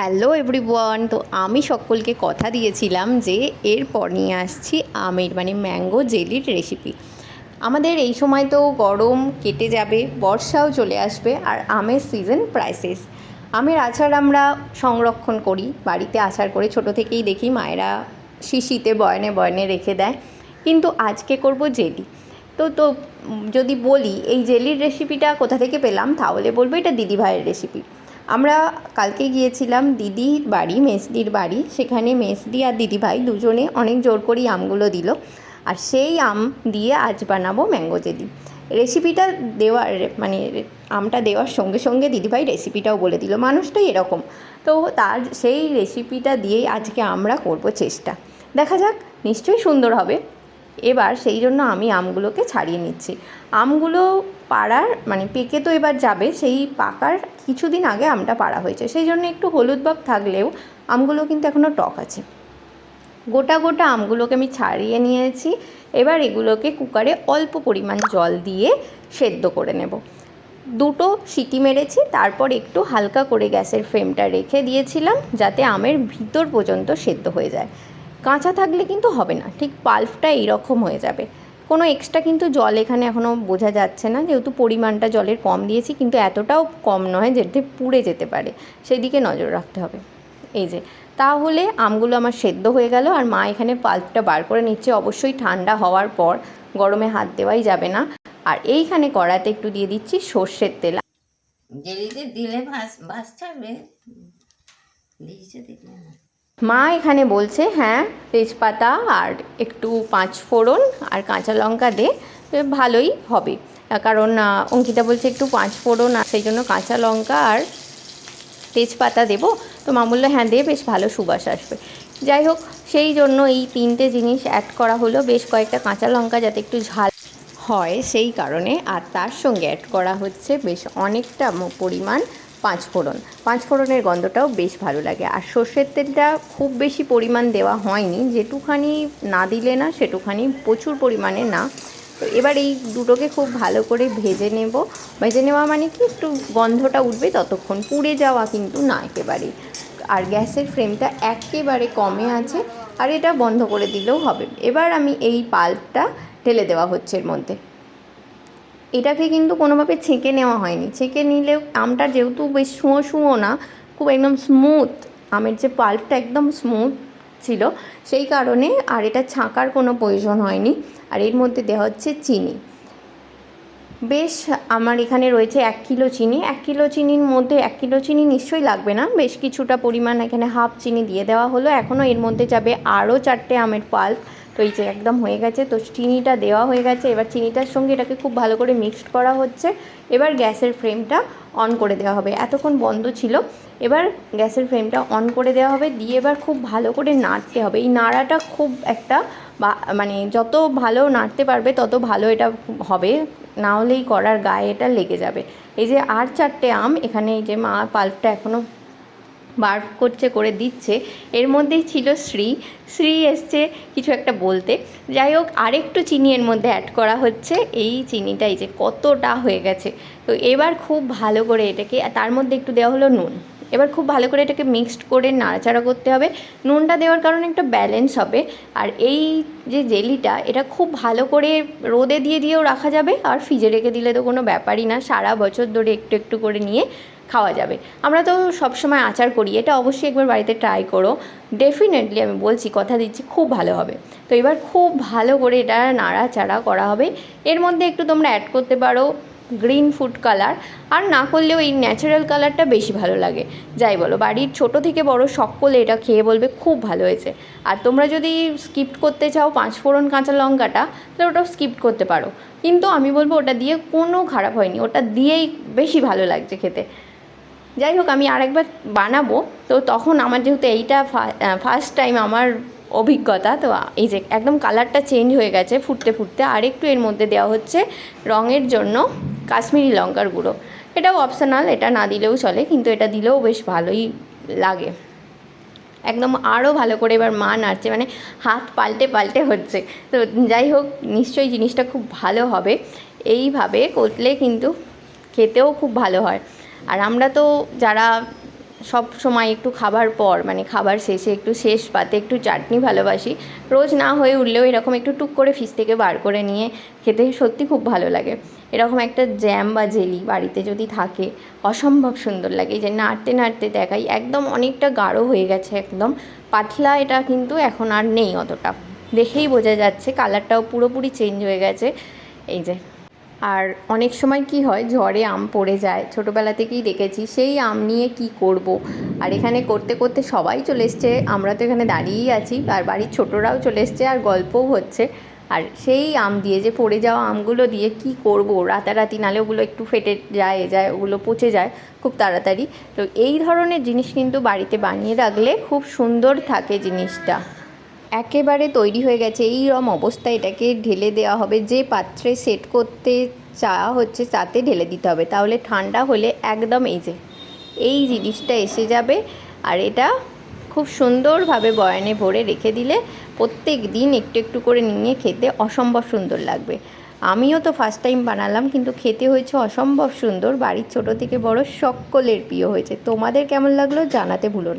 Hello everyone, তো আমি সকলকে কথা দিয়েছিলাম যে এরপর নিয়ে আসছি আমের মানে ম্যাঙ্গো জেলির রেসিপি আমাদের এই সময় তো গরম কেটে যাবে, বর্ষাও চলে আসবে আর আমের সিজন প্রাইসেস আমের আচার আমরা সংরক্ষণ করি, বাড়িতে আচার করে ছোট থেকেই দেখি, মায়েরা শিশিতে বয়নে বয়নে রেখে দেয়, কিন্তু আজকে করব জেলি। তো তো যদি বলি, এই জেলির রেসিপিটা কোথা থেকে পেলাম, তাহলে বলব এটা দিদিভাইয়ের রেসিপি আমরা কালকে গিয়েছিলাম দিদির বাড়ি, মেসদির বাড়ি। সেখানে মেসদি আর দিদিভাই দুজনে অনেক জোর করেই আমগুলো দিল। আর সেই আম দিয়ে আজ বানাবো ম্যাঙ্গো জেলি। রেসিপিটা দেওয়ার মানে আমটা দেওয়ার সঙ্গে সঙ্গে দিদিভাই রেসিপিটাও বলে দিল। মানুষটাই এরকম। তো তার সেই রেসিপিটা দিয়েই আজকে আমরা করব চেষ্টা। দেখা যাক, নিশ্চয়ই সুন্দর হবে। এবার সেই জন্য আমি আমগুলোকে ছাড়িয়ে নিচ্ছি। আমগুলো পাড়ার মানে পেকে তো এবার যাবে, সেই পাকার কিছুদিন আগে আমটা পাড়া হয়েছে। সেই জন্য একটু হলুদ ভাব থাকলেও আমগুলো কিন্তু এখনও টক আছে। গোটা গোটা আমগুলোকে আমি ছাড়িয়ে নিয়েছি। এবার এগুলোকে কুকারে অল্প পরিমাণ জল দিয়ে সেদ্ধ করে নেব। দুটো সিটি মেরেছি, তারপর একটু হালকা করে গ্যাসের ফ্লেমটা রেখে দিয়েছিলাম যাতে আমের ভিতর পর্যন্ত সেদ্ধ হয়ে যায়। কাঁচা থাকলে কিন্তু হবে না, ঠিক পাল্পটা এইরকম হয়ে যাবে। কোনো এক্সট্রা কিন্তু জল এখানে এখনও বোঝা যাচ্ছে না। যেহেতু পরিমাণটা জলের কম দিয়েছি, কিন্তু এতটাও কম নয় যেতে পুড়ে যেতে পারে। সেই দিকে নজর রাখতে হবে। এই যে, তাহলে আমগুলো আমার সেদ্ধ হয়ে গেল আর মা এখানে পাল্পটা বার করে নিচ্ছে। অবশ্যই ঠান্ডা হওয়ার পর গরমে হাত দেওয়াই যাবে না। আর এইখানে কড়াতে একটু দিয়ে দিচ্ছি সর্ষের তেল। দিলে ভাস ভাস ছাড়বে দিয়েছে দেখলে মা এখানে বলছে হ্যাঁ তেজপাতা আর একটু পাঁচ ফোড়ন আর কাঁচা লঙ্কা দে ভালোই হবে। কারণ অঙ্কিতা বলছে একটু পাঁচ ফোড়ন আর সেই জন্য কাঁচা লঙ্কা আর তেজপাতা দেবো। তো মা বলল হ্যাঁ দে, বেশ ভালো সুবাস আসবে। যাই হোক, সেই জন্য এই তিনটে জিনিস অ্যাড করা হলো। বেশ কয়েকটা কাঁচা লঙ্কা যাতে একটু ঝাল হয় সেই কারণে, আর তার সঙ্গে অ্যাড করা হচ্ছে বেশ অনেকটা পরিমাণ পাঁচ ফোড়ন। পাঁচ ফোড়নের গন্ধটাও বেশ ভালো লাগে। আর সর্ষের তেলটা খুব বেশি পরিমাণ দেওয়া হয়নি। যেটুখানি না দিলে না, সেটুখানি প্রচুর পরিমাণে না। তো এবার এই দুটোকে খুব ভালো করে ভেজে নেব। ভেজে নেওয়া মানে কি? একটু গন্ধটা উঠবে ততক্ষণ। পুড়ে যাওয়া কিন্তু না একেবারেই। আর গ্যাসের ফ্লেমটা একেবারে কমে আছে। আর এটা বন্ধ করে দিলেও হবে। এবার আমি এই পাল্পটা ঢেলে দেওয়া হচ্ছে এর মধ্যে। এটাকে কিন্তু কোনোভাবে ছেঁকে নেওয়া হয়নি। ছেঁকে নিলেও আমটা যেহেতু বেশ শুঁয়ো শুঁয়ো না, খুব একদম স্মুথ আমের যে পাল্পটা একদম স্মুথ ছিল, সেই কারণে আর এটা ছাঁকার কোনো প্রয়োজন হয়নি। আর এর মধ্যে দেওয়া হচ্ছে চিনি। বেশ, আমার এখানে রয়েছে এক কিলো চিনি। এক কিলো চিনির মধ্যে, এক কিলো চিনি নিশ্চয়ই লাগবে না। বেশ কিছুটা পরিমাণ এখানে হাফ চিনি দিয়ে দেওয়া হলো। এখনও এর মধ্যে যাবে আরও চারটে আমের পাল্প তো এই যে একদম হয়ে গেছে, তো চিনিটা দেওয়া হয়ে গেছে। এবার চিনিটার সঙ্গে এটাকে খুব ভালো করে মিক্সড করা হচ্ছে। এবার গ্যাসের ফ্লেমটা অন করে দেওয়া হবে। এতক্ষণ বন্ধ ছিল। এবার গ্যাসের ফ্লেমটা অন করে দেওয়া হবে। দিয়ে এবার খুব ভালো করে নাড়তে হবে। এই নাড়াটা খুব একটা মানে যত ভালো নাড়তে পারবে, তত ভালো এটা হবে। না হলেই করার গায়ে এটা লেগে যাবে। এই যে আর চারটে আম, এখানে এই যে মা পাল্পটা এখনও বার করছে, করে দিচ্ছে। এর মধ্যেই ছিল শ্রী। শ্রী এসছে কিছু একটা বলতে। যাই হোক, আরেকটু চিনি এর মধ্যে অ্যাড করা হচ্ছে। এই চিনিটাই যে কতটা হয়ে গেছে। তো এবার খুব ভালো করে এটাকে তার মধ্যে একটু দেওয়া হলো নুন। এবার খুব ভালো করে এটাকে মিক্সড করে নাড়াচাড়া করতে হবে। নুনটা দেওয়ার কারণে একটা ব্যালেন্স হবে। আর এই যে জেলিটা, এটা খুব ভালো করে রোদে দিয়ে দিয়েও রাখা যাবে। আর ফ্রিজে রেখে দিলে তো কোনো ব্যাপারই না। সারা বছর ধরে একটু একটু করে নিয়ে খাওয়া যাবে। আমরা তো সবসময় আচার করি, এটা অবশ্যই একবার বাড়িতে ট্রাই করো। ডেফিনেটলি আমি বলছি, কথা দিচ্ছি, খুব ভালো হবে। তো এবার খুব ভালো করে এটা নাড়াচাড়া করা হবে। এর মধ্যে একটু তোমরা অ্যাড করতে পারো গ্রিন ফুড কালার আর না করলেও এই ন্যাচারাল কালারটা বেশি ভালো লাগে। যাই বলো, বাড়ির ছোট থেকে বড় সকলে এটা খেয়ে বলবে, খুব ভালো হয়েছে। আর তোমরা যদি স্কিপ করতে চাও পাঁচ ফোড়ন কাঁচা লঙ্কাটা, তাহলে ওটাও স্কিপ করতে পারো। কিন্তু আমি বলব, ওটা দিয়ে কোনো খারাপ হয়নি, ওটা দিয়েই বেশি ভালো লাগছে খেতে। যাই হোক আমি আরেকবার বানাবো। তো তখন আমার যেহেতু এইটা ফার্স্ট টাইম আমার অভিজ্ঞতা, তো এই যে একদম কালারটা চেঞ্জ হয়ে গেছে ফুটতে ফুটতে। আর একটু এর মধ্যে দেওয়া হচ্ছে রঙের জন্য কাশ্মীরি লঙ্কার গুঁড়ো। এটাও অপশনাল এটা না দিলেও চলে, কিন্তু এটা দিলেও বেশ ভালোই লাগে। একদম আরও ভালো করে এবার মা নাড়ছে মানে হাত পাল্টে পাল্টে হচ্ছে। তো যাই হোক নিশ্চয়ই জিনিসটা খুব ভালো হবে। এইভাবে করলে কিন্তু খেতেও খুব ভালো হয়। আর আমরা তো যারা সব সময় একটু খাবার পর মানে খাবার শেষে একটু শেষ পাতে একটু চাটনি ভালোবাসি, রোজ না হয়ে উঠলেও এরকম একটু টুক করে ফ্রিজ থেকে বার করে নিয়ে খেতে সত্যি খুব ভালো লাগে। এরকম একটা জ্যাম বা জেলি বাড়িতে যদি থাকে, অসম্ভব সুন্দর লাগে। যে নাড়তে নাড়তে দেখাই, একদম অনেকটা গাঢ় হয়ে গেছে একদম। পাতলা এটা কিন্তু এখন আর নেই অতটা। দেখেই বোঝা যাচ্ছে কালারটাও পুরোপুরি চেঞ্জ হয়ে গেছে। এই যে। আর অনেক সময় কি হয়, ঝড়ে আম পড়ে যায়। ছোটোবেলা থেকেই দেখেছি, সেই আম নিয়ে কি করব। আর এখানে করতে করতে সবাই চলে এসছে। আমরা তো এখানে দাঁড়িয়েই আছি, আর বাড়ির ছোটরাও চলে এসছে, আর গল্পও হচ্ছে। আর সেই আম দিয়ে যে পড়ে যাওয়া আমগুলো দিয়ে কি করব? রাতারাতি নালে ওগুলো একটু ফেটে যায় এ যায়, ওগুলো পচে যায় খুব তাড়াতাড়ি। তো এই ধরনের জিনিস কিন্তু বাড়িতে বানিয়ে রাখলে খুব সুন্দর থাকে জিনিসটা। একেবারে তৈরি হয়ে গেছে। এই রম অবস্থায় এটাকে ঢেলে দেওয়া হবে। যে পাত্রে সেট করতে চাওয়া হচ্ছে তাতে ঢেলে দিতে হবে। তাহলে ঠান্ডা হলে একদম এই যে, এই জিনিসটা এসে যাবে। আর এটা খুব সুন্দরভাবে বয়ানে ভরে রেখে দিলে প্রত্যেক দিন একটু একটু করে নিয়ে খেতে অসম্ভব সুন্দর লাগবে। আমিও তো ফার্স্ট টাইম বানালাম, কিন্তু খেতে হয়েছে অসম্ভব সুন্দর। বাড়ির ছোট থেকে বড় সকলের প্রিয় হয়েছে। তোমাদের কেমন লাগল জানাতে ভুলো না।